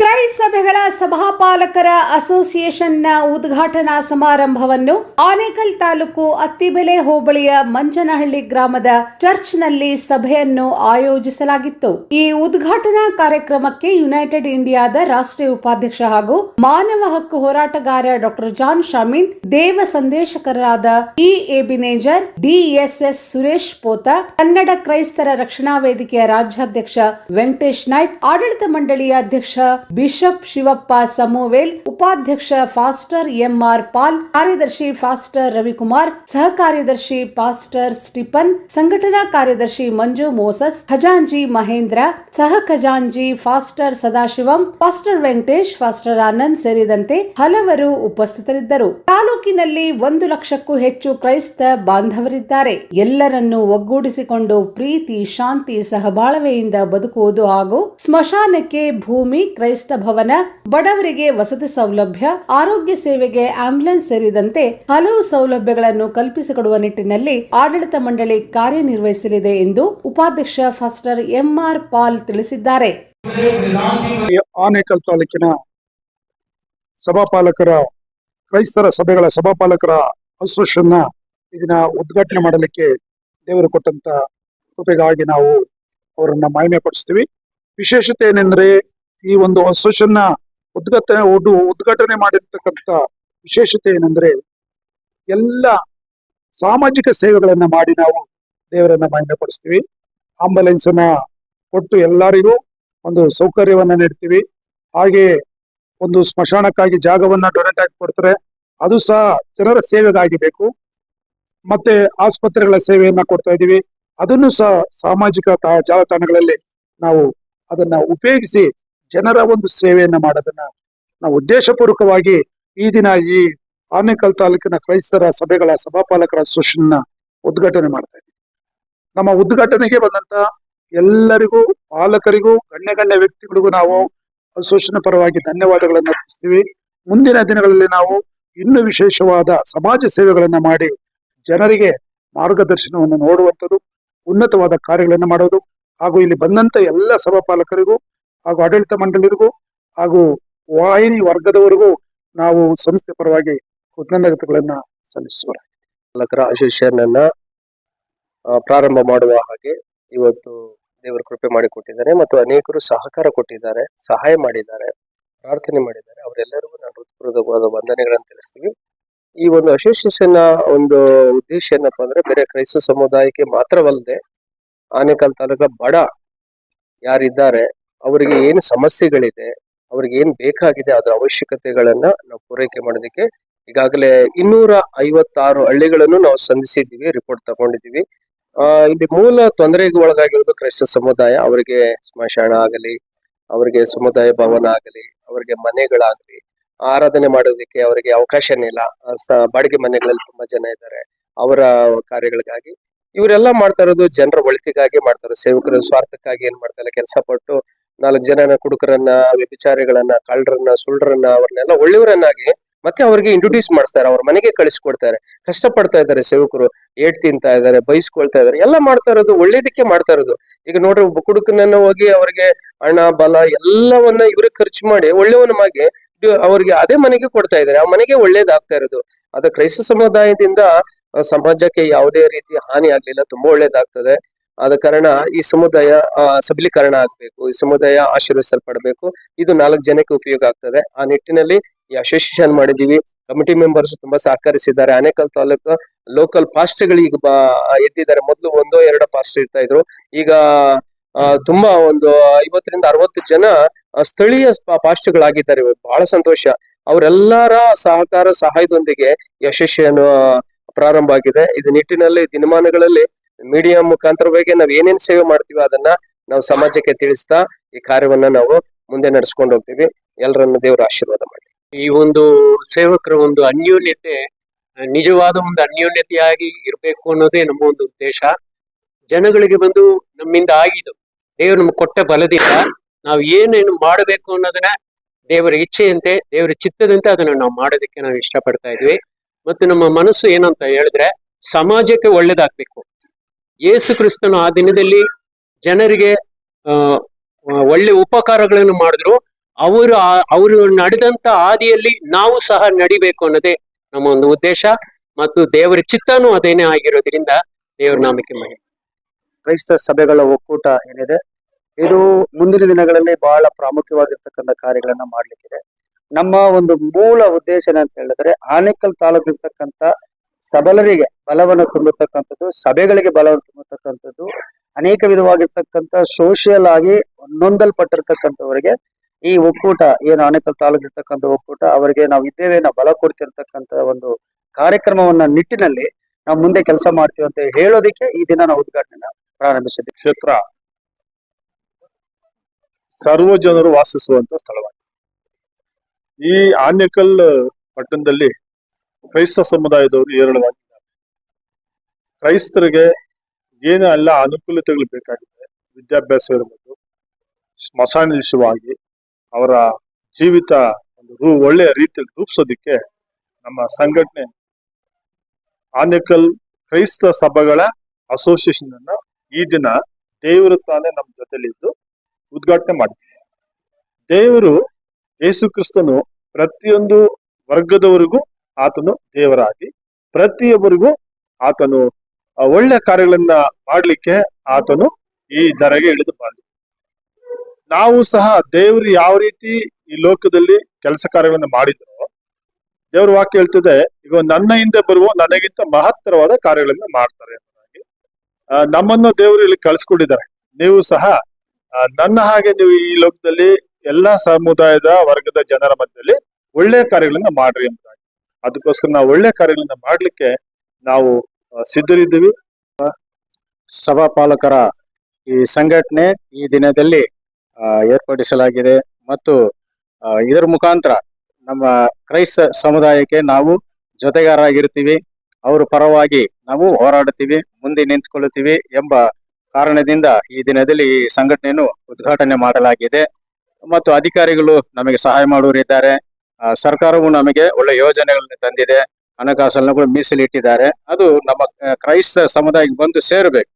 ಕ್ರೈಸ್ತ ಸಭೆಗಳ ಸಭಾಪಾಲಕರ ಅಸೋಸಿಯೇಷನ್ನ ಉದ್ಘಾಟನಾ ಸಮಾರಂಭವನ್ನು ಆನೇಕಲ್ ತಾಲೂಕು ಅತ್ತಿಬೆಲೆ ಹೋಬಳಿಯ ಮಂಚನಹಳ್ಳಿ ಗ್ರಾಮದ ಚರ್ಚ್ನಲ್ಲಿ ಸಭೆಯನ್ನು ಆಯೋಜಿಸಲಾಗಿತ್ತು. ಈ ಉದ್ಘಾಟನಾ ಕಾರ್ಯಕ್ರಮಕ್ಕೆ ಯುನೈಟೆಡ್ ಇಂಡಿಯಾದ ರಾಷ್ಟ್ರೀಯ ಉಪಾಧ್ಯಕ್ಷ ಹಾಗೂ ಮಾನವ ಹಕ್ಕು ಹೋರಾಟಗಾರ ಡಾಕ್ಟರ್ ಜಾನ್ ಶಾಮೀನ್, ದೇವ ಸಂದೇಶಕರಾದ E Ebenezer DSS Suresh Potha, Kannada ಕ್ರೈಸ್ತರ ರಕ್ಷಣಾ ವೇದಿಕೆಯ ರಾಜ್ಯಾಧ್ಯಕ್ಷ ವೆಂಕಟೇಶ್ ನಾಯ್ಕ್, ಆಡಳಿತ ಮಂಡಳಿಯ ಅಧ್ಯಕ್ಷ ಬಿಷಪ್ ಶಿವಪ್ಪ ಸಮೋವೇಲ್, ಉಪಾಧ್ಯಕ್ಷ ಫಾಸ್ಟರ್ ಎಂಆರ್ ಪಾಲ್, ಕಾರ್ಯದರ್ಶಿ ಫಾಸ್ಟರ್ ರವಿಕುಮಾರ್ ಸಹ ಕಾರ್ಯದರ್ಶಿ ಪಾಸ್ಟರ್ ಸ್ಟಿಫನ್ ಸಂಘಟನಾ ಕಾರ್ಯದರ್ಶಿ ಮಂಜು ಮೋಸಸ್ ಖಜಾಂಜಿ ಮಹೇಂದ್ರ, ಸಹ ಖಜಾಂಜಿ pastor Sadashivam, pastor Venkatesh, pastor Anand ಸೇರಿದಂತೆ ಹಲವರು ಉಪಸ್ಥಿತರಿದ್ದರು. ತಾಲೂಕಿನಲ್ಲಿ ಒಂದು ಲಕ್ಷಕ್ಕೂ ಹೆಚ್ಚು ಕ್ರೈಸ್ತ ಬಾಂಧವರಿದ್ದಾರೆ. ಎಲ್ಲರನ್ನೂ ಒಗ್ಗೂಡಿಸಿಕೊಂಡು ಪ್ರೀತಿ, ಶಾಂತಿ, ಸಹಬಾಳ್ವೆಯಿಂದ ಬದುಕುವುದು ಹಾಗೂ ಸ್ಮಶಾನಕ್ಕೆ ಭೂಮಿ, ಕ್ರೈಸ್ತ ಭವನ, ಬಡವರಿಗೆ ವಸತಿ ಸೌಲಭ್ಯ, ಆರೋಗ್ಯ ಸೇವೆಗೆ ಆಂಬ್ಯುಲೆನ್ಸ್ ಸೇರಿದಂತೆ ಹಲವು ಸೌಲಭ್ಯಗಳನ್ನು ಕಲ್ಪಿಸಿಕೊಡುವ ನಿಟ್ಟಿನಲ್ಲಿ ಆಡಳಿತ ಮಂಡಳಿ ಕಾರ್ಯನಿರ್ವಹಿಸಲಿದೆ ಎಂದು ಉಪಾಧ್ಯಕ್ಷ ಫಾಸ್ಟರ್ ಎಂಆರ್ ಪಾಲ್ ತಿಳಿಸಿದ್ದಾರೆ. ಆನೇಕಲ್ ತಾಲೂಕಿನ ಸಭಾಪಾಲಕರ, ಕ್ರೈಸ್ತರ ಸಭೆಗಳ ಸಭಾಪಾಲಕರ ಅಸೋಸಿಯೇಷನ್ ಇದನ್ನ ಉದ್ಘಾಟನೆ ಮಾಡಲಿಕ್ಕೆ ದೇವರು ಕೊಟ್ಟಂತ ಕೃಪೆಗಾಗಿ ನಾವು ಅವರನ್ನ ಮಹಿಮೆ ಪಡಿಸ್ತೀವಿ ವಿಶೇಷತೆ ಏನೆಂದ್ರೆ ಈ ಒಂದು ಅಸೋಸಿಯೇಷನ್ ಉದ್ಘಾಟನೆ ಉದ್ಘಾಟನೆ ಮಾಡಿರ್ತಕ್ಕಂಥ ವಿಶೇಷತೆ ಏನಂದ್ರೆ, ಎಲ್ಲ ಸಾಮಾಜಿಕ ಸೇವೆಗಳನ್ನ ಮಾಡಿ ನಾವು ದೇವರನ್ನ ಮಾನ್ಯ ಪಡಿಸ್ತೀವಿ ಆಂಬುಲೆನ್ಸ್ ಅನ್ನ ಕೊಟ್ಟು ಎಲ್ಲರಿಗೂ ಒಂದು ಸೌಕರ್ಯವನ್ನ ನೀಡ್ತೀವಿ. ಹಾಗೆ ಒಂದು ಸ್ಮಶಾನಕ್ಕಾಗಿ ಜಾಗವನ್ನ ಡೊನೇಟ್ ಆಗಿ ಕೊಡ್ತಾರೆ. ಅದು ಸಹ ಜನರ ಸೇವೆಗಾಗಿ ಬೇಕು. ಮತ್ತೆ ಆಸ್ಪತ್ರೆಗಳ ಸೇವೆಯನ್ನ ಕೊಡ್ತಾ ಇದ್ದೀವಿ. ಅದನ್ನು ಸಹ ಸಾಮಾಜಿಕ ಜಾಲತಾಣಗಳಲ್ಲಿ ನಾವು ಅದನ್ನ ಉಪಯೋಗಿಸಿ ಜನರ ಒಂದು ಸೇವೆಯನ್ನ ಮಾಡೋದನ್ನ ನಾವು ಉದ್ದೇಶಪೂರ್ವಕವಾಗಿ ಈ ದಿನ ಈ ಆನೇಕಲ್ ತಾಲೂಕಿನ ಕ್ರೈಸ್ತರ ಸಭೆಗಳ ಸಭಾಪಾಲಕರ ಅಸೋಸಿಯೇಷನ್ ಉದ್ಘಾಟನೆ ಮಾಡ್ತಾ ಇದ್ದೀವಿ. ನಮ್ಮ ಉದ್ಘಾಟನೆಗೆ ಬಂದಂತ ಎಲ್ಲರಿಗೂ, ಪಾಲಕರಿಗೂ, ಗಣ್ಯ ಗಣ್ಯ ವ್ಯಕ್ತಿಗಳಿಗೂ ನಾವು ಅಸೋಸಿಯೇಷನ್ ಪರವಾಗಿ ಧನ್ಯವಾದಗಳನ್ನು ಅರ್ಪಿಸ್ತೀವಿ ಮುಂದಿನ ದಿನಗಳಲ್ಲಿ ನಾವು ಇನ್ನೂ ವಿಶೇಷವಾದ ಸಮಾಜ ಸೇವೆಗಳನ್ನ ಮಾಡಿ ಜನರಿಗೆ ಮಾರ್ಗದರ್ಶನವನ್ನು ನೋಡುವಂಥದ್ದು, ಉನ್ನತವಾದ ಕಾರ್ಯಗಳನ್ನು ಮಾಡೋದು ಹಾಗೂ ಇಲ್ಲಿ ಬಂದಂತ ಎಲ್ಲ ಸಭಾಪಾಲಕರಿಗೂ ಹಾಗೂ ಆಡಳಿತ ಮಂಡಳಿಗೂ ಹಾಗೂ ವಾಹಿನಿ ವರ್ಗದವರಿಗೂ ನಾವು ಸಂಸ್ಥೆ ಪರವಾಗಿ ಕೃತಜ್ಞತೆಗಳನ್ನ ಸಲ್ಲಿಸುವ ಪಾಲಕರ ಅಸೋಸಿಯೇಷನ್ ಪ್ರಾರಂಭ ಮಾಡುವ ಹಾಗೆ ಇವತ್ತು ದೇವರು ಕೃಪೆ ಮಾಡಿಕೊಟ್ಟಿದ್ದಾರೆ ಮತ್ತು ಅನೇಕರು ಸಹಕಾರ ಕೊಟ್ಟಿದ್ದಾರೆ, ಸಹಾಯ ಮಾಡಿದ್ದಾರೆ, ಪ್ರಾರ್ಥನೆ ಮಾಡಿದ್ದಾರೆ. ಅವರೆಲ್ಲರಿಗೂ ನಾನು ಹೃತ್ಪೂರ್ವಕವಾದ ವಂದನೆಗಳನ್ನು ತಿಳಿಸ್ತೀವಿ. ಈ ಒಂದು ಅಸೋಸಿಯೇಷನ್ ಒಂದು ಉದ್ದೇಶ ಏನಪ್ಪಾ ಅಂದ್ರೆ, ಬೇರೆ ಕ್ರೈಸ್ತ ಸಮುದಾಯಕ್ಕೆ ಮಾತ್ರವಲ್ಲದೆ, ಆನೇಕಲ್ ತಾಲೂಕ ಬಡ ಯಾರಿದ್ದಾರೆ ಅವರಿಗೆ ಏನು ಸಮಸ್ಯೆಗಳಿದೆ, ಅವ್ರಿಗೆ ಏನ್ ಬೇಕಾಗಿದೆ ಅದರ ಅವಶ್ಯಕತೆಗಳನ್ನ ನಾವು ಪೂರೈಕೆ ಮಾಡೋದಕ್ಕೆ ಈಗಾಗಲೇ ಇನ್ನೂರ ಐವತ್ತಾರು ಹಳ್ಳಿಗಳನ್ನು ನಾವು ಸಂಧಿಸಿದ್ದೀವಿ ರಿಪೋರ್ಟ್ ತಗೊಂಡಿದ್ದೀವಿ. ಆ, ಇಲ್ಲಿ ಮೂಲ ತೊಂದರೆಗೆ ಒಳಗಾಗಿರೋದು ಕ್ರೈಸ್ತ ಸಮುದಾಯ. ಅವರಿಗೆ ಸ್ಮಶಾನ ಆಗಲಿ, ಅವರಿಗೆ ಸಮುದಾಯ ಭವನ ಆಗಲಿ, ಅವರಿಗೆ ಮನೆಗಳಾಗಲಿ, ಆರಾಧನೆ ಮಾಡೋದಕ್ಕೆ ಅವರಿಗೆ ಅವಕಾಶನೇ ಇಲ್ಲ. ಬಾಡಿಗೆ ಮನೆಗಳಲ್ಲಿ ತುಂಬಾ ಜನ ಇದ್ದಾರೆ. ಅವರ ಕಾರ್ಯಗಳಿಗಾಗಿ. ಇವರೆಲ್ಲ ಮಾಡ್ತಾ ಇರೋದು ಜನರ ಒಳಿತಿಗಾಗಿ ಮಾಡ್ತಾರೆ ಸೇವಕರ ಸ್ವಾರ್ಥಕ್ಕಾಗಿ ಏನ್ ಮಾಡ್ತಾರೆ ಕೆಲಸ ಪಟ್ಟು ನಾಲ್ಕು ಜನನ ಕುಡುಕರನ್ನ, ವ್ಯಭಿಚಾರಿಗಳನ್ನ, ಕಳ್ಳರನ್ನ, ಸುಳ್ಳರನ್ನ ಅವ್ರನ್ನೆಲ್ಲ ಒಳ್ಳೆಯವರನ್ನಾಗಿ ಮತ್ತೆ ಅವ್ರಿಗೆ ಇಂಟ್ರೊಡ್ಯೂಸ್ ಮಾಡಿಸ್ತಾರೆ, ಅವ್ರ ಮನೆಗೆ ಕಳಿಸ್ಕೊಡ್ತಾರೆ. ಕಷ್ಟ ಪಡ್ತಾ ಇದ್ದಾರೆ ಸೇವಕರು ಏಟ್ ತಿಂತಾ ಇದ್ದಾರೆ ಬಯಸ್ಕೊಳ್ತಾ ಇದ್ದಾರೆ, ಎಲ್ಲ ಮಾಡ್ತಾ ಇರೋದು, ಒಳ್ಳೇದಕ್ಕೆ ಮಾಡ್ತಾ ಇರೋದು. ಈಗ ನೋಡ್ರಿ, ಒಬ್ಬ ಕುಡುಕನನ್ನ ಹೋಗಿ ಅವ್ರಿಗೆ ಹಣ, ಬಲ ಎಲ್ಲವನ್ನ ಇವ್ರಿಗೆ ಖರ್ಚು ಮಾಡಿ ಒಳ್ಳೆಯವನವಾಗಿ ಅವ್ರಿಗೆ ಅದೇ ಮನೆಗೆ ಕೊಡ್ತಾ ಇದ್ದಾರೆ. ಆ ಮನೆಗೆ ಒಳ್ಳೇದಾಗ್ತಾ ಇರೋದು. ಅದ ಕ್ರೈಸ್ತ ಸಮುದಾಯದಿಂದ ಸಮಾಜಕ್ಕೆ ಯಾವುದೇ ರೀತಿ ಹಾನಿ ಆಗ್ಲಿಲ್ಲ, ತುಂಬಾ ಒಳ್ಳೇದಾಗ್ತದೆ. ಆದ ಕಾರಣ ಈ ಸಮುದಾಯ ಸಬಲೀಕರಣ ಆಗ್ಬೇಕು, ಈ ಸಮುದಾಯ ಆಶೀರ್ವಿಸಲ್ಪಡಬೇಕು ಇದು ನಾಲ್ಕು ಜನಕ್ಕೆ ಉಪಯೋಗ ಆಗ್ತದೆ. ಆ ನಿಟ್ಟಿನಲ್ಲಿ ಈ ಅಸೋಸಿಯೇಷನ್ ಮಾಡಿದೀವಿ ಕಮಿಟಿ ಮೆಂಬರ್ಸ್ ತುಂಬಾ ಸಹಕರಿಸಿದ್ದಾರೆ. ಆನೇಕಲ್ ತಾಲೂಕು ಲೋಕಲ್ ಪಾಸ್ಟ್ಗಳು ಈಗ ಎದ್ದಿದ್ದಾರೆ. ಮೊದಲು ಒಂದೋ ಎರಡೋ ಪಾಸ್ಟ್ ಇರ್ತಾ ಇದ್ರು. ಈಗ ತುಂಬಾ ಒಂದು ಐವತ್ತರಿಂದ ಅರವತ್ತು ಜನ ಸ್ಥಳೀಯ ಪಾಸ್ಟ್ಗಳಾಗಿದ್ದಾರೆ ಇವತ್ತು ಬಹಳ ಸಂತೋಷ. ಅವರೆಲ್ಲರ ಸಹಕಾರ, ಸಹಾಯದೊಂದಿಗೆ ಯಶಸ್ವಿಯನ್ನು ಪ್ರಾರಂಭ ಆಗಿದೆ. ಇದು ನಿಟ್ಟಿನಲ್ಲಿ ದಿನಮಾನಗಳಲ್ಲಿ ಮೀಡಿಯಾ ಮುಖಾಂತರವಾಗಿ ನಾವ್ ಏನೇನ್ ಸೇವೆ ಮಾಡ್ತೀವಿ ಅದನ್ನ ನಾವು ಸಮಾಜಕ್ಕೆ ತಿಳಿಸ್ತಾ ಈ ಕಾರ್ಯವನ್ನ ನಾವು ಮುಂದೆ ನಡ್ಸ್ಕೊಂಡು ಹೋಗ್ತೀವಿ. ಎಲ್ಲರನ್ನ ದೇವರ ಆಶೀರ್ವಾದ ಮಾಡಿ. ಈ ಒಂದು ಸೇವಕರ ಒಂದು ಅನ್ಯೋನ್ಯತೆ, ನಿಜವಾದ ಒಂದು ಅನ್ಯೋನ್ಯತೆಯಾಗಿ ಇರಬೇಕು ಅನ್ನೋದೇ ನಮ್ಮ ಒಂದು ಉದ್ದೇಶ. ಜನಗಳಿಗೆ ಬಂದು ನಮ್ಮಿಂದ ಆಗಿದ್ದು, ದೇವರು ನಮ್ಗೆ ಕೊಟ್ಟ ಬಲದಿಂದ ನಾವು ಏನೇನು ಮಾಡಬೇಕು ಅನ್ನೋದನ್ನ ದೇವರ ಇಚ್ಛೆಯಂತೆ, ದೇವರ ಚಿತ್ತದಂತೆ ಅದನ್ನ ನಾವು ಮಾಡೋದಕ್ಕೆ ನಾವು ಇಷ್ಟಪಡ್ತಾ ಇದ್ವಿ. ಮತ್ತು ನಮ್ಮ ಮನಸ್ಸು ಏನಂತ ಹೇಳಿದ್ರೆ, ಸಮಾಜಕ್ಕೆ ಒಳ್ಳೇದಾಗ್ಬೇಕು. ಯೇಸು ಕ್ರಿಸ್ತನು ಆ ದಿನದಲ್ಲಿ ಜನರಿಗೆ ಒಳ್ಳೆ ಉಪಕಾರಗಳನ್ನು ಮಾಡಿದ್ರು. ಅವರು ಅವರು ನಡೆದಂತ ಹಾದಿಯಲ್ಲಿ ನಾವು ಸಹ ನಡಿಬೇಕು ಅನ್ನೋದೇ ನಮ್ಮ ಒಂದು ಉದ್ದೇಶ. ಮತ್ತು ದೇವರ ಚಿತ್ತನೂ ಅದೇನೇ ಆಗಿರೋದ್ರಿಂದ ದೇವರ ನಾಮಕ್ಕೆ ಮಹಿಮೆ ಕ್ರೈಸ್ತ ಸಭೆಗಳ ಒಕ್ಕೂಟ ಏನಿದೆ? ಇದು ಮುಂದಿನ ದಿನಗಳಲ್ಲಿ ಬಹಳ ಪ್ರಾಮುಖ್ಯವಾಗಿರ್ತಕ್ಕಂಥ ಕಾರ್ಯಗಳನ್ನ ಮಾಡ್ಲಿಕ್ಕಿದೆ. ನಮ್ಮ ಒಂದು ಮೂಲ ಉದ್ದೇಶ ಏನಂತ ಹೇಳಿದ್ರೆ, ಆನೇಕಲ್ ತಾಲೂಕು ಇರ್ತಕ್ಕಂಥ ಸಬಲರಿಗೆ ಬಲವನ್ನು ತುಂಬತಕ್ಕಂಥದ್ದು, ಸಭೆಗಳಿಗೆ ಬಲವನ್ನು ತುಂಬತಕ್ಕಂಥದ್ದು, ಅನೇಕ ವಿಧವಾಗಿರ್ತಕ್ಕಂಥ ಸೋಷಿಯಲ್ ಆಗಿ ನೊಂದಲ್ಪಟ್ಟಿರ್ತಕ್ಕಂಥವರಿಗೆ ಈ ಒಕ್ಕೂಟ ಏನು ಆನೇಕಲ್ ತಾಲೂಕು ಇರ್ತಕ್ಕಂಥ ಒಕ್ಕೂಟ, ಅವರಿಗೆ ನಾವು ಇದ್ದೇವೆ, ನಾವು ಬಲ ಕೊಡ್ತಿರ್ತಕ್ಕಂಥ ಒಂದು ಕಾರ್ಯಕ್ರಮವನ್ನ ನಿಟ್ಟಿನಲ್ಲಿ ನಾವು ಮುಂದೆ ಕೆಲಸ ಮಾಡ್ತೀವಿ ಅಂತ ಹೇಳೋದಿಕ್ಕೆ ಈ ದಿನ ನಾವು ಉದ್ಘಾಟನೆ ಪ್ರಾರಂಭಿಸಿದ್ವಿ. ಕ್ಷೇತ್ರ. ಸರ್ವ ಜನರು ವಾಸಿಸುವಂತ ಸ್ಥಳವಾಗಿದೆ. ಈ ಆನೇಕಲ್ ಪಟ್ಟಣದಲ್ಲಿ ಕ್ರೈಸ್ತ ಸಮುದಾಯದವರು ಹೇರಳವಾಗಿದ್ದಾರೆ ಕ್ರೈಸ್ತರಿಗೆ ಏನೇ ಎಲ್ಲ ಅನುಕೂಲತೆಗಳು ಬೇಕಾಗಿದೆ ವಿದ್ಯಾಭ್ಯಾಸ ಇರ್ಬೋದು, ಸ್ಮಶಾನಶವಾಗಿ ಅವರ ಜೀವಿತ ಒಂದು ರೂ, ಒಳ್ಳೆಯ ರೀತಿಯಲ್ಲಿ ರೂಪಿಸೋದಿಕ್ಕೆ ನಮ್ಮ ಸಂಘಟನೆ ಆನೇಕಲ್ ಕ್ರೈಸ್ತ ಸಭೆಗಳ ಅಸೋಸಿಯೇಷನ್ ಅನ್ನ ಈ ದಿನ ದೇವರು ತಾನೇ ನಮ್ಮ ಜೊತೆಲಿದ್ದು ಉದ್ಘಾಟನೆ ಮಾಡಿದ್ದಾರೆ. ದೇವರು ಯೇಸು ಕ್ರಿಸ್ತನು ಪ್ರತಿಯೊಂದು ವರ್ಗದವರಿಗೂ ಆತನು ದೇವರಾಗಿ. ಪ್ರತಿಯೊಬ್ಬರಿಗೂ ಆತನು ಒಳ್ಳೆ ಕಾರ್ಯಗಳನ್ನ ಮಾಡಲಿಕ್ಕೆ ಆತನು ಈ ದರಗೆ ಇಳಿದು ಬಂದ. ನಾವು ಸಹ ದೇವರು ಯಾವ ರೀತಿ ಈ ಲೋಕದಲ್ಲಿ ಕೆಲಸ ಕಾರ್ಯಗಳನ್ನು ಮಾಡಿದ್ರು, ದೇವ್ರ ವಾಕ್ಯ ಹೇಳ್ತದೆ ಈಗ ನನ್ನ ಹಿಂದೆ ಬರುವ ನನಗಿಂತ ಮಹತ್ತರವಾದ ಕಾರ್ಯಗಳನ್ನ ಮಾಡ್ತಾರೆ ಎಂಬುದಾಗಿ ನಮ್ಮನ್ನು ದೇವರು ಇಲ್ಲಿ ಕಳಿಸ್ಕೊಂಡಿದ್ದಾರೆ. ನೀವು ಸಹ ನನ್ನ ಹಾಗೆ ನೀವು ಈ ಲೋಕದಲ್ಲಿ ಎಲ್ಲಾ ಸಮುದಾಯದ ವರ್ಗದ ಜನರ ಮಧ್ಯದಲ್ಲಿ ಒಳ್ಳೆ ಕಾರ್ಯಗಳನ್ನ ಮಾಡ್ರಿ ಎಂಬುದಾಗಿ ಅದಕ್ಕೋಸ್ಕರ ನಾವು ಒಳ್ಳೆ ಕಾರ್ಯಗಳನ್ನ ಮಾಡಲಿಕ್ಕೆ ನಾವು ಸಿದ್ಧರಿದ್ದೀವಿ. ಸಭಾಪಾಲಕರ ಈ ಸಂಘಟನೆ ಈ ದಿನದಲ್ಲಿ ಏರ್ಪಡಿಸಲಾಗಿದೆ ಮತ್ತು ಇದರ ಮುಖಾಂತರ ನಮ್ಮ ಕ್ರೈಸ್ತ ಸಮುದಾಯಕ್ಕೆ ನಾವು ಜೊತೆಗಾರರಾಗಿರ್ತೀವಿ. ಅವರ ಪರವಾಗಿ ನಾವು ಹೋರಾಡುತ್ತೀವಿ, ಮುಂದೆ ನಿಂತ್ಕೊಳ್ಳುತ್ತೀವಿ ಎಂಬ ಕಾರಣದಿಂದ ಈ ದಿನದಲ್ಲಿ ಈ ಸಂಘಟನೆಯನ್ನು ಉದ್ಘಾಟನೆ ಮಾಡಲಾಗಿದೆ. ಮತ್ತು ಅಧಿಕಾರಿಗಳು ನಮಗೆ ಸಹಾಯ ಮಾಡುವರಿದ್ದಾರೆ ಸರ್ಕಾರವು ನಮಗೆ ಒಳ್ಳೆ ಯೋಜನೆಗಳನ್ನು ತಂದಿದೆ. ಹಣಕಾಸನ್ನು ಕೂಡ ಮೀಸಲಿಟ್ಟಿದ್ದಾರೆ. ಅದು ನಮ್ಮ ಕ್ರೈಸ್ತ ಸಮುದಾಯಕ್ಕೆ ಬಂದು ಸೇರಬೇಕು.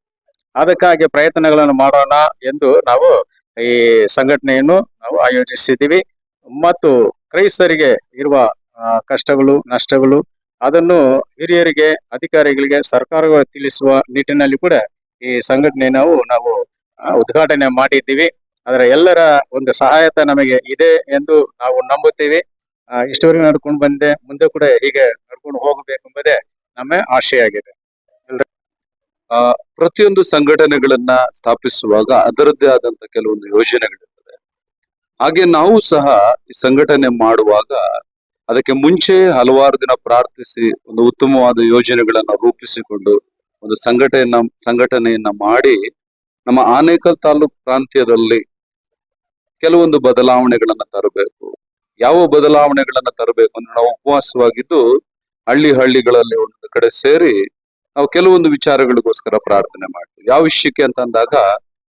ಅದಕ್ಕಾಗಿ ಪ್ರಯತ್ನಗಳನ್ನು ಮಾಡೋಣ ಎಂದು ನಾವು ಈ ಸಂಘಟನೆಯನ್ನು ನಾವು ಆಯೋಜಿಸಿದ್ದೀವಿ. ಮತ್ತು ಕ್ರೈಸ್ತರಿಗೆ ಇರುವ ಕಷ್ಟಗಳು, ನಷ್ಟಗಳು, ಅದನ್ನು ಹಿರಿಯರಿಗೆ, ಅಧಿಕಾರಿಗಳಿಗೆ ಸರ್ಕಾರಗಳು ತಿಳಿಸುವ ನಿಟ್ಟಿನಲ್ಲಿ ಕೂಡ ಈ ಸಂಘಟನೆ ನಾವು ನಾವು ಉದ್ಘಾಟನೆ ಮಾಡಿದ್ದೀವಿ. ಅದರ ಎಲ್ಲರ ಒಂದು ಸಹಾಯತ ನಮಗೆ ಇದೆ ಎಂದು ನಾವು ನಂಬುತ್ತೀವಿ. ಇಷ್ಟವರೆಗೂ ನಡ್ಕೊಂಡು ಬಂದೆ. ಮುಂದೆ ಕೂಡ ಹೀಗೆ ನಡ್ಕೊಂಡು ಹೋಗಬೇಕೆಂಬುದೇ ನಮ್ಮ ಆಶೆಯಾಗಿದೆ. ಆಗಿದೆ ಪ್ರತಿಯೊಂದು ಸಂಘಟನೆಗಳನ್ನ ಸ್ಥಾಪಿಸುವಾಗ ಅದರದ್ದೇ ಆದಂತ ಕೆಲವೊಂದು ಯೋಜನೆಗಳಿರ್ತದೆ ಹಾಗೆ ನಾವು ಸಹ ಈ ಸಂಘಟನೆ ಮಾಡುವಾಗ ಅದಕ್ಕೆ ಮುಂಚೆ ಹಲವಾರು ದಿನ ಪ್ರಾರ್ಥಿಸಿ ಒಂದು ಉತ್ತಮವಾದ ಯೋಜನೆಗಳನ್ನ ರೂಪಿಸಿಕೊಂಡು ಒಂದು ಸಂಘಟನೆಯನ್ನ ಸಂಘಟನೆಯನ್ನ ಮಾಡಿ ನಮ್ಮ ಆನೇಕಲ್ ತಾಲೂಕ್ ಪ್ರಾಂತ್ಯದಲ್ಲಿ ಕೆಲವೊಂದು ಬದಲಾವಣೆಗಳನ್ನ ತರಬೇಕು. ಯಾವ ಬದಲಾವಣೆಗಳನ್ನ ತರಬೇಕು ಅಂದ್ರೆ ನಾವು ಉಪವಾಸವಾಗಿದ್ದು ಹಳ್ಳಿ ಹಳ್ಳಿಗಳಲ್ಲಿ ಒಂದು ಕಡೆ ಸೇರಿ ನಾವು ಕೆಲವೊಂದು ವಿಚಾರಗಳಿಗೋಸ್ಕರ ಪ್ರಾರ್ಥನೆ ಮಾಡ್ತೀವಿ. ಯಾವ ವಿಷಯಕ್ಕೆ ಅಂತ ಅಂದಾಗ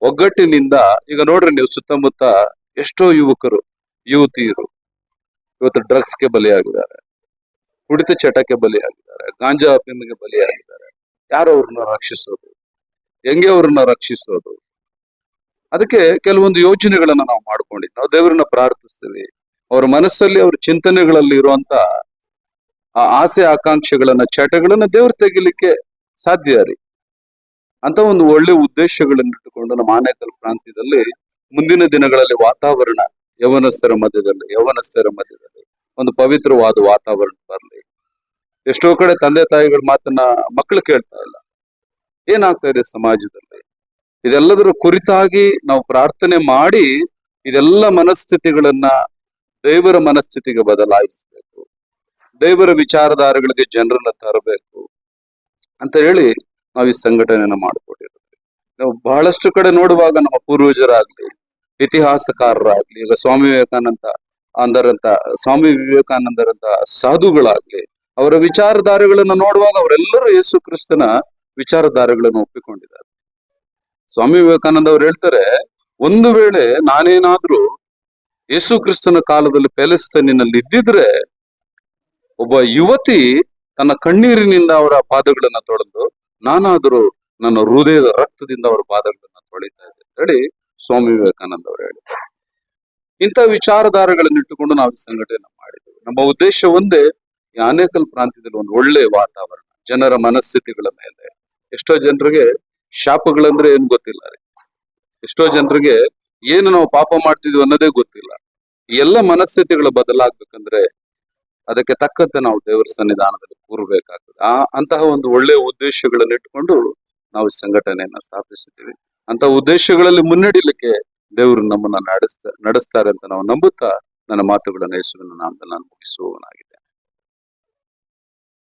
ಒಗ್ಗಟ್ಟಿನಿಂದ ಈಗ ನೋಡ್ರಿ ನೀವು ಸುತ್ತಮುತ್ತ ಎಷ್ಟೋ ಯುವಕರು, ಯುವತಿಯರು ಇವತ್ತು ಡ್ರಗ್ಸ್ಗೆ ಬಲಿಯಾಗಿದ್ದಾರೆ, ಕುಡಿತ ಚಟಕ್ಕೆ ಬಲಿಯಾಗಿದ್ದಾರೆ, ಗಾಂಜಾ ಅಫೀಮಿಗೆ ಬಲಿಯಾಗಿದ್ದಾರೆ. ಯಾರು ಅವ್ರನ್ನ ರಕ್ಷಿಸೋದು? ಹೆಂಗೆ ಅವ್ರನ್ನ ರಕ್ಷಿಸೋದು? ಅದಕ್ಕೆ ಕೆಲವೊಂದು ಯೋಜನೆಗಳನ್ನ ನಾವು ಮಾಡ್ಕೊಂಡಿದ್ವಿ ನಾವು ದೇವರನ್ನ ಪ್ರಾರ್ಥಿಸ್ತೀವಿ. ಅವ್ರ ಮನಸ್ಸಲ್ಲಿ ಅವ್ರ ಚಿಂತನೆಗಳಲ್ಲಿ ಇರುವಂತ ಆ ಆಸೆ ಆಕಾಂಕ್ಷೆಗಳನ್ನ ಚಟಗಳನ್ನ ದೇವ್ರು ತೆಗಿಲಿಕ್ಕೆ ಸಾಧ್ಯ ರೀ. ಅಂತ ಒಂದು ಒಳ್ಳೆ ಉದ್ದೇಶಗಳನ್ನ ಇಟ್ಟುಕೊಂಡು ನಮ್ಮ ಆನೇಕಲ್ ಪ್ರಾಂತ್ಯದಲ್ಲಿ ಮುಂದಿನ ದಿನಗಳಲ್ಲಿ ವಾತಾವರಣ ಯವನಸ್ಥರ ಮಧ್ಯದಲ್ಲಿ ಯವನಸ್ಥರ ಮಧ್ಯದಲ್ಲಿ, ಒಂದು ಪವಿತ್ರವಾದ ವಾತಾವರಣ ಬರಲಿ. ಎಷ್ಟೋ ಕಡೆ ತಂದೆ ತಾಯಿಗಳ ಮಾತನ್ನ ಮಕ್ಕಳು ಕೇಳ್ತಾ ಇಲ್ಲ. ಏನಾಗ್ತಾ ಇದೆ ಸಮಾಜದಲ್ಲಿ? ಇದೆಲ್ಲದರ ಕುರಿತಾಗಿ ನಾವು ಪ್ರಾರ್ಥನೆ ಮಾಡಿ ಇದೆಲ್ಲ ಮನಸ್ಥಿತಿಗಳನ್ನ ದೇವರ ಮನಸ್ಥಿತಿಗೆ ಬದಲಾಯಿಸಬೇಕು. ದೇವರ ವಿಚಾರಧಾರೆಗಳಿಗೆ ಜನರನ್ನ ತರಬೇಕು ಅಂತ ಹೇಳಿ ನಾವು ಈ ಸಂಘಟನೆಯನ್ನ ಮಾಡಿಕೊಂಡಿರೋದು. ನಾವು ಬಹಳಷ್ಟು ಕಡೆ ನೋಡುವಾಗ ನಮ್ಮ ಪೂರ್ವಜರಾಗ್ಲಿ, ಇತಿಹಾಸಕಾರರಾಗ್ಲಿ, ಈಗ ಸ್ವಾಮಿ ವಿವೇಕಾನಂದ ಅಂದರಂತ, ಸ್ವಾಮಿ ವಿವೇಕಾನಂದರಂತ ಸಾಧುಗಳಾಗ್ಲಿ, ಅವರ ವಿಚಾರಧಾರೆಗಳನ್ನ ನೋಡುವಾಗ ಅವರೆಲ್ಲರೂ ಯೇಸು ಕ್ರಿಸ್ತನ ವಿಚಾರಧಾರೆಗಳನ್ನು ಒಪ್ಪಿಕೊಂಡಿದ್ದಾರೆ. ಸ್ವಾಮಿ ವಿವೇಕಾನಂದ ಅವ್ರು ಹೇಳ್ತಾರೆ, ಒಂದು ವೇಳೆ ನಾನೇನಾದ್ರೂ ಯೇಸು ಕ್ರಿಸ್ತನ ಕಾಲದಲ್ಲಿ ಪ್ಯಾಲೆಸ್ತೈನಿನಲ್ಲಿ ಇದ್ದಿದ್ರೆ ಒಬ್ಬ ಯುವತಿ ತನ್ನ ಕಣ್ಣೀರಿನಿಂದ ಅವರ ಪಾದಗಳನ್ನ ತೊಳೆದು, ನಾನಾದರೂ ನನ್ನ ಹೃದಯದ ರಕ್ತದಿಂದ ಅವರ ಪಾದಗಳನ್ನ ತೊಳಿತಾ ಇದ್ದೆ ಅಂತ ಹೇಳಿ ಸ್ವಾಮಿ ವಿವೇಕಾನಂದ ಅವರು ಹೇಳಿದ್ದಾರೆ ಇಂಥ ವಿಚಾರಧಾರೆಗಳನ್ನು ಇಟ್ಟುಕೊಂಡು ನಾವು ಈ ಸಂಘಟನೆ ಮಾಡಿದ್ದೇವೆ ನಮ್ಮ ಉದ್ದೇಶ ಒಂದೇ, ಈ ಆನೇಕಲ್ ಪ್ರಾಂತ್ಯದಲ್ಲಿ ಒಂದು ಒಳ್ಳೆ ವಾತಾವರಣ, ಜನರ ಮನಸ್ಥಿತಿಗಳ ಮೇಲೆ. ಎಷ್ಟೋ ಜನರಿಗೆ ಶಾಪಗಳಂದ್ರೆ ಏನ್ ಗೊತ್ತಿಲ್ಲ ರೀ. ಎಷ್ಟೋ ಜನರಿಗೆ ಏನು ನಾವು ಪಾಪ ಮಾಡ್ತಿದ್ವಿ ಅನ್ನೋದೇ ಗೊತ್ತಿಲ್ಲ. ಎಲ್ಲ ಮನಸ್ಥಿತಿಗಳು ಬದಲಾಗ್ಬೇಕಂದ್ರೆ ಅದಕ್ಕೆ ತಕ್ಕಂತೆ ನಾವು ದೇವರ ಸನ್ನಿಧಾನದಲ್ಲಿ ಕೂರಬೇಕಾಗ್ತದೆ. ಆ ಅಂತಹ ಒಂದು ಒಳ್ಳೆಯ ಉದ್ದೇಶಗಳನ್ನು ಇಟ್ಕೊಂಡು ನಾವು ಸಂಘಟನೆಯನ್ನ ಸ್ಥಾಪಿಸಿದ್ದೀವಿ ಅಂತ ಉದ್ದೇಶಗಳಲ್ಲಿ ಮುನ್ನಡಿಲಿಕ್ಕೆ ದೇವರು ನಮ್ಮನ್ನ ನಡೆಸ್ತಾ ನಡೆಸ್ತಾರೆ ಅಂತ ನಾವು ನಂಬುತ್ತಾ ನನ್ನ ಮಾತುಗಳನ್ನು ಯೇಸುವಿನ ನಾಮದಲ್ಲಿ ನಾನು ಮುಗಿಸುವವನಾಗಿದೆ